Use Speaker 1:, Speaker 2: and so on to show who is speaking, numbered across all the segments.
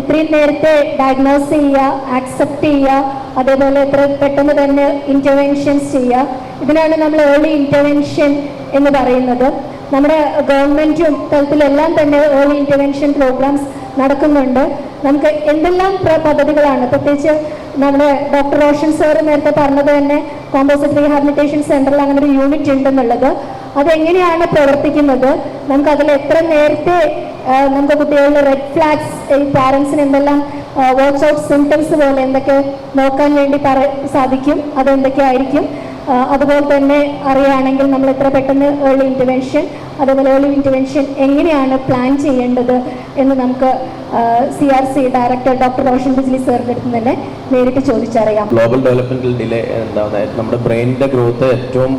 Speaker 1: എത്രയും നേരത്തെ ഡയഗ്നോസ് ചെയ്യുക ആക്സെപ്റ്റ് ചെയ്യുക അതേപോലെ എത്ര പെട്ടെന്ന് തന്നെ ഇന്റർവെൻഷൻസ് ചെയ്യുക. ഇതിനാണ് നമ്മൾ ഏർലി ഇന്റർവെൻഷൻ എന്ന് പറയുന്നത്. നമ്മുടെ ഗവൺമെന്റും തലത്തിലെല്ലാം തന്നെ ഏർലി ഇന്റർവെൻഷൻ പ്രോഗ്രാംസ് നടക്കുന്നുണ്ട്. നമുക്ക് എന്തെല്ലാം പദ്ധതികളാണ്? പ്രത്യേകിച്ച് നമ്മുടെ ഡോക്ടർ റോഷൻ സാർ നേരത്തെ പറഞ്ഞത് തന്നെ കോമ്പോസിറ്റ് റീഹാബിലിറ്റേഷൻ സെന്ററിൽ അങ്ങനെ ഒരു യൂണിറ്റ് ഉണ്ടെന്നുള്ളത്. അതെങ്ങനെയാണ് പ്രവർത്തിക്കുന്നത്? നമുക്ക് അതിൽ എത്ര നേരത്തെ നമുക്ക് കുട്ടികളുടെ റെഡ് ഫ്ലാഗ്സ് ഈ പാരൻസിന് എന്തെല്ലാം വാച്ച് ഔട്ട് സിംറ്റംസ് പോലെ എന്തൊക്കെ നോക്കാൻ വേണ്ടി പറ സാധിക്കും അതെന്തൊക്കെ ആയിരിക്കും അതുപോലെ തന്നെ അറിയുകയാണെങ്കിൽ നമ്മൾ എത്ര പെട്ടെന്ന് ഏർലി ഇന്റർവെൻഷൻ അതുപോലെ ഏർലി ഇന്റർവെൻഷൻ എങ്ങനെയാണ് പ്ലാൻ ചെയ്യേണ്ടത്? എന്ന് നമുക്ക് C R C director doctor Roshan Bijlee സാറിന്റെ അടുത്ത് തന്നെ നേരിട്ട് ചോദിച്ചറിയാം.
Speaker 2: ഗ്ലോബൽ ഡെവലപ്മെന്റിൽ ഡിലേ എന്താണ് നമ്മുടെ ബ്രെയിനിന്റെ ഗ്രോത്ത് ഏറ്റവും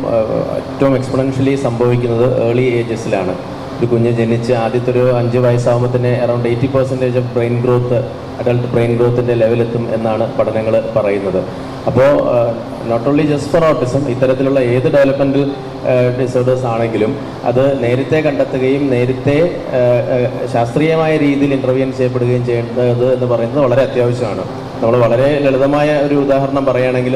Speaker 2: ഏറ്റവും എക്സ്പൊണൻഷ്യലി സംഭവിക്കുന്നത് ഏർലി ഏജസിലാണ് ഒരു കുഞ്ഞ് ജനിച്ച് ആദ്യത്തെ ഒരു അഞ്ച് വയസ്സാകുമ്പോൾ തന്നെ around eighty percentage of brain growth adult brain ഗ്രോത്തിന്റെ ലെവലെത്തും എന്നാണ് പഠനങ്ങൾ പറയുന്നത്. അപ്പോൾ not only just for autism ഇത്തരത്തിലുള്ള ഏത് ഡെവലപ്മെന്റൽ ഡിസോർഡേഴ്സ് ആണെങ്കിലും അത് നേരത്തെ കണ്ടെത്തുകയും നേരത്തെ ശാസ്ത്രീയമായ രീതിയിൽ ഇന്റർവ്യൂൻ ചെയ്യപ്പെടുകയും ചെയ്യേണ്ടത് എന്ന് പറയുന്നത് വളരെ അത്യാവശ്യമാണ്. നമ്മൾ വളരെ ലളിതമായ ഒരു ഉദാഹരണം പറയുകയാണെങ്കിൽ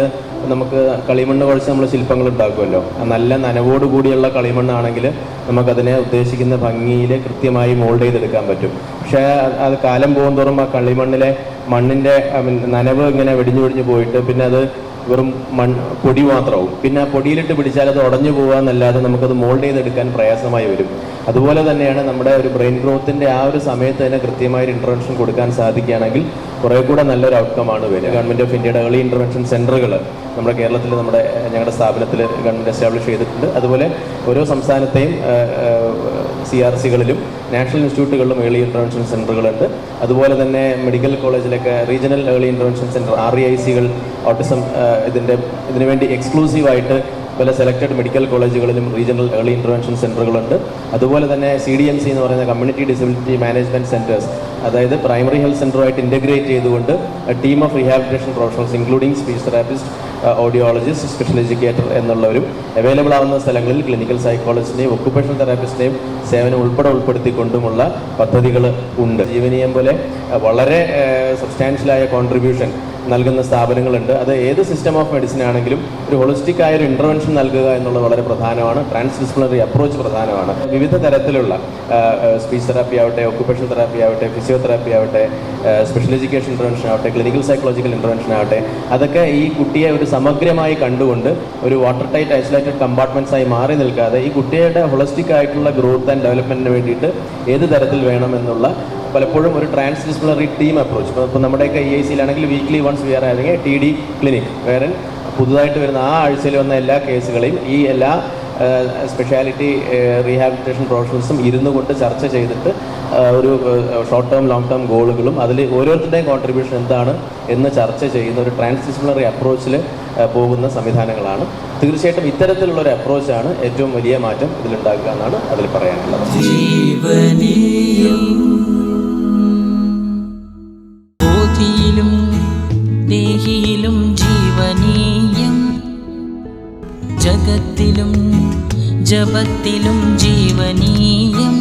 Speaker 2: നമുക്ക് കളിമണ്ണ് കുഴച്ച് നമ്മൾ ശില്പങ്ങൾ ഉണ്ടാക്കുമല്ലോ. നല്ല നനവോട് കൂടിയുള്ള കളിമണ്ണാണെങ്കിൽ നമുക്കതിനെ ഉദ്ദേശിക്കുന്ന ഭംഗിയിൽ കൃത്യമായി മോൾഡ് ചെയ്തെടുക്കാൻ പറ്റും. പക്ഷേ അത് കാലം പോകുന്തോറും ആ കളിമണ്ണിലെ മണ്ണിന്റെ നനവ് ഇങ്ങനെ വെടിഞ്ഞു വെടിഞ്ഞു പോയിട്ട് പിന്നെ അത് വെറും മൺ പൊടി മാത്രമാവും. പിന്നെ ആ പൊടിയിലിട്ട് പിടിച്ചാൽ അത് ഉടഞ്ഞു പോകാമെന്നല്ലാതെ നമുക്കത് മോൾഡ് ചെയ്തെടുക്കാൻ പ്രയാസമായി വരും. അതുപോലെ തന്നെയാണ് നമ്മുടെ ഒരു ബ്രെയിൻ ഗ്രോത്തിന്റെ ആ ഒരു സമയത്ത് തന്നെ കൃത്യമായ ഒരു ഇന്റർവെൻഷൻ കൊടുക്കാൻ സാധിക്കുകയാണെങ്കിൽ കുറേ കൂടെ നല്ലൊരു ഔട്ട്കമാണ് വരിക. ഗവൺമെന്റ് ഓഫ് ഇന്ത്യയുടെ ഏർലി ഇന്റർവെൻഷൻ സെന്ററുകൾ നമ്മുടെ കേരളത്തിൽ നമ്മുടെ ഞങ്ങളുടെ സ്ഥാപനത്തിൽ ഗവൺമെന്റ് എസ്റ്റാബ്ലിഷ് ചെയ്തിട്ടുണ്ട്. അതുപോലെ ഓരോ സംസ്ഥാനത്തെയും സി ആർ സികളിലും നാഷണൽ ഇൻസ്റ്റിറ്റ്യൂട്ടുകളിലും ഏർലി ഇന്റർവെൻഷൻ സെന്ററുകളുണ്ട് അതുപോലെ തന്നെ മെഡിക്കൽ കോളേജിലൊക്കെ regional early intervention centre R E I സികൾ autism ഇതിന്റെ ഇതിനുവേണ്ടി എക്സ്ക്ലൂസീവായിട്ട് പല സെലക്റ്റഡ് മെഡിക്കൽ കോളേജുകളിലും റീജിയണൽ ഏർലി ഇന്റർവെൻഷൻ സെന്ററുകളുണ്ട് അതുപോലെ തന്നെ സി ഡി എം സി എന്ന് പറയുന്ന കമ്മ്യൂണിറ്റി ഡിസബിലിറ്റി മാനേജ്മെന്റ് സെന്റേഴ്സ് അതായത് പ്രൈമറി ഹെൽത്ത് സെന്ററുമായിട്ട് ഇന്റഗ്രേറ്റ് ചെയ്തുകൊണ്ട് team of rehabilitation professionals including speech therapist audiologist special educator എന്നുള്ളവരും available ആവുന്ന സ്ഥലങ്ങളിൽ ക്ലിനിക്കൽ സൈക്കോളജിസ്റ്റിനെയും ഒക്കുപേഷണൽ തെറാപ്പിസ്റ്റിനെയും സേവനം ഉൾപ്പെടെ ഉൾപ്പെടുത്തിക്കൊണ്ടുമുള്ള പദ്ധതികൾ ഉണ്ട്. ജീവനീയം പോലെ അഹ് വളരെ സബ്സ്റ്റാൻഷ്യലായ കോൺട്രിബ്യൂഷൻ നൽകുന്ന സ്ഥാപനങ്ങളുണ്ട്. അത് ഏത് സിസ്റ്റം ഓഫ് മെഡിസിൻ ആണെങ്കിലും ഒരു ഹോളിസ്റ്റിക് ആയ ഒരു ഇന്റർവെൻഷൻ നൽകുക എന്നുള്ളത് വളരെ പ്രധാനമാണ്. ട്രാൻസ് ഡിസിപ്ലിനറി അപ്രോച്ച് പ്രധാനമാണ്. വിവിധ തരത്തിലുള്ള സ്പീച്ച് തെറാപ്പി ആവട്ടെ ഒക്കുപേഷൻ തെറാപ്പി ആവട്ടെ ഫിസിയോതെറാപ്പി ആവട്ടെ സ്പെഷ്യൽ എഡ്യൂക്കേഷൻ ഇന്റർവെൻഷൻ ആവട്ടെ ക്ലിനിക്കൽ സൈക്കോളജിക്കൽ ഇന്റർവെൻഷൻ ആവട്ടെ അതൊക്കെ ഈ കുട്ടിയെ ഒരു സമഗ്രമായി കണ്ടുകൊണ്ട് ഒരു വാട്ടർ ടൈറ്റ് ഐസൊലേറ്റഡ് കമ്പാർട്ട്മെന്റ്സ് ആയി മാറി നിൽക്കാതെ ഈ കുട്ടിയുടെ ഹോളിസ്റ്റിക് ആയിട്ടുള്ള ഗ്രോത്ത് ആൻഡ് ഡെവലപ്മെന്റിന് വേണ്ടിയിട്ട് ഏത് തരത്തിൽ വേണമെന്നുള്ള പലപ്പോഴും ഒരു ട്രാൻസ് ഡിസിപ്ലിനറി ടീം അപ്രോച്ച് ഇപ്പോൾ നമ്മുടെയൊക്കെ ഇ ഐ സിയിലാണെങ്കിൽ വീക്ക്ലി വൺസ് വിയർ അല്ലെങ്കിൽ ടി ഡി ക്ലിനിക് വേറെ പുതുതായിട്ട് വരുന്ന ആ ആഴ്ചയിൽ വന്ന എല്ലാ കേസുകളെയും ഈ എല്ലാ സ്പെഷ്യാലിറ്റി റീഹാബിലിറ്റേഷൻ പ്രൊഫഷണൽസും ഇരുന്നു കൊണ്ട് ചർച്ച ചെയ്തിട്ട് ഒരു ഷോർട്ട് ടേം ലോങ് ടേം ഗോളുകളും അതിൽ ഓരോരുത്തരുടെയും കോൺട്രിബ്യൂഷൻ എന്താണ് എന്ന് ചർച്ച ചെയ്യുന്ന ഒരു ട്രാൻസ് ഡിസിപ്ലിനറി അപ്രോച്ചിൽ പോകുന്ന സംവിധാനങ്ങളാണ്. തീർച്ചയായിട്ടും ഇത്തരത്തിലുള്ള ഒരു അപ്രോച്ചാണ് ഏറ്റവും വലിയ മാറ്റം ഇതിലുണ്ടാക്കുക എന്നാണ് അതിൽ പറയാനുള്ളത്.
Speaker 3: ജഗത്തിലും ജപത്തിലും ജീവനീയം